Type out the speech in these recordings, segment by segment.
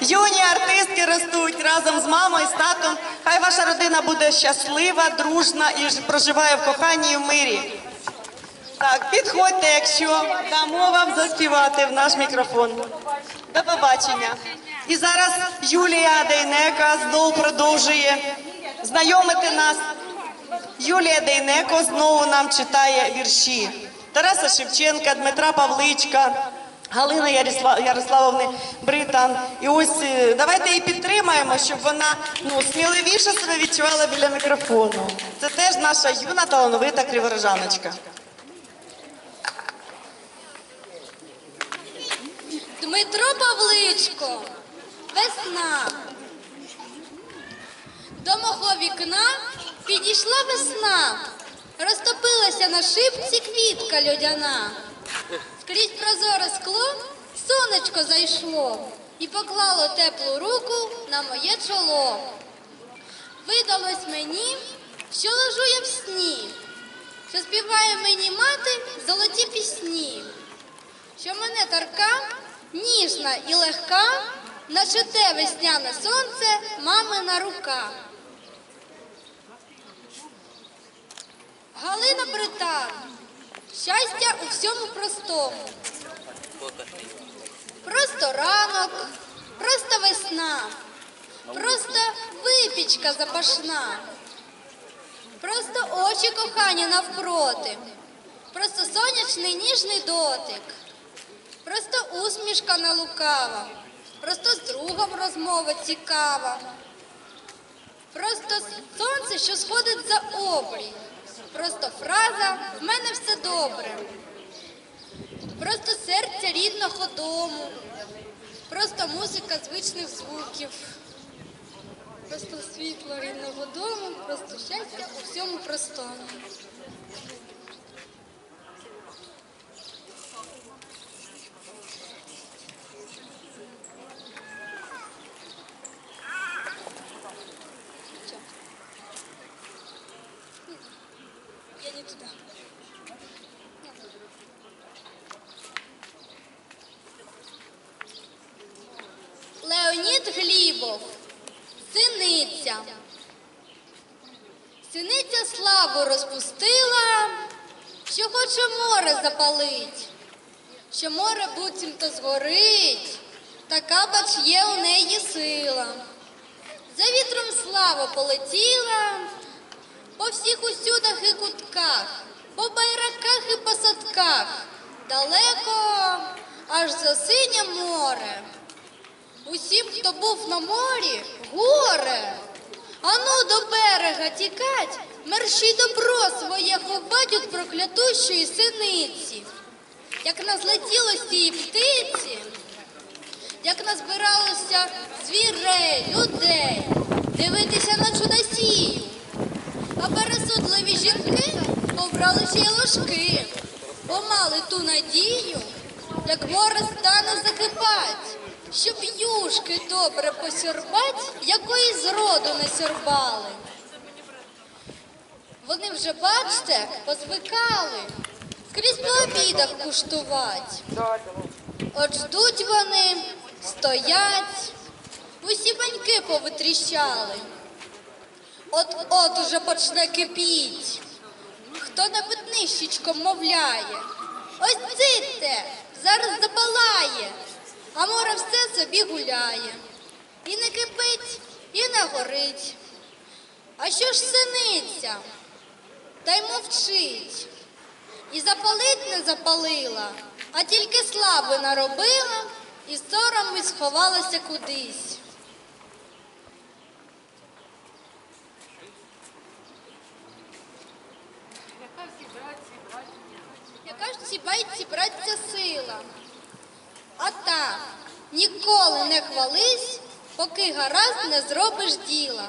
Юні артистки ростуть разом з мамою, з татом. Хай ваша родина буде щаслива, дружна і проживає в коханні і в мирі. Так, підходьте, якщо дамо вам заспівати в наш мікрофон. До побачення. І зараз Юлія Дейнека знову продовжує знайомити нас. Юлія Дейнеко знову нам читає вірші Тараса Шевченка, Дмитра Павличка, Галини Ярисла- Ярославовни Британ. І ось е, давайте її підтримаємо, щоб вона ну, сміливіше себе відчувала біля мікрофону. Це теж наша юна талановита криворожаночка. Дмитро Павличко, весна. До мого вікна підійшла весна, розтопилася на шипці квітка льодяна. Скрізь прозоре скло сонечко зайшло і поклало теплу руку на моє чоло. Видалось мені, що лежу я в сні, що співає мені мати золоті пісні що мене тарка, ніжна і легка, наче те весняне сонце, мамина рука. Галина Британ, щастя у всьому простому. Просто ранок, просто весна, просто випічка запашна, просто очі кохання навпроти, просто сонячний ніжний дотик. Просто усмішка не лукава, просто з другом розмова цікава. Просто сонце, що сходить за обрій. Просто фраза в мене все добре. Просто серця рідного дому. Просто музика звичних звуків. Просто світло рідного дому, просто щастя у всьому простому. Туда. Леонід Глібов, синиця. Синиця славу розпустила, що хоче море запалить, що море буцімто згорить, така бач є у неї сила. За вітром слава полетіла, по всіх усюдах і кутках, по байраках і по садках, далеко аж за синє море. Усім, хто був на морі, горе. Ану до берега тікать, мерщій добро своє ховать від проклятущої синиці. Як назлетіло з цієї птиці, як назбиралося звірей, людей, дивитися на чудосію. А пересудливі жінки побрали ще й ложки, бо мали ту надію, як море стане закипать, щоб юшки добре посьорбать, якої зроду не сьорбали. Вони вже, бачте, позвикали, скрізь по обідах куштувати. От ждуть вони, стоять, усі баньки повитріщали. От-от уже почне кипіть. Хто-небудь нищечком мовляє. Ось ците, зараз запалає, а море все собі гуляє. І не кипить, і не горить. А що ж синиця? Та й мовчить. І запалить не запалила, а тільки слави наробила і сором і сховалася кудись. Яка ж ці байці братця сила? А так, ніколи не хвались, поки гаразд не зробиш діла.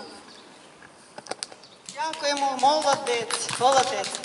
Дякуємо, молодець, молодець.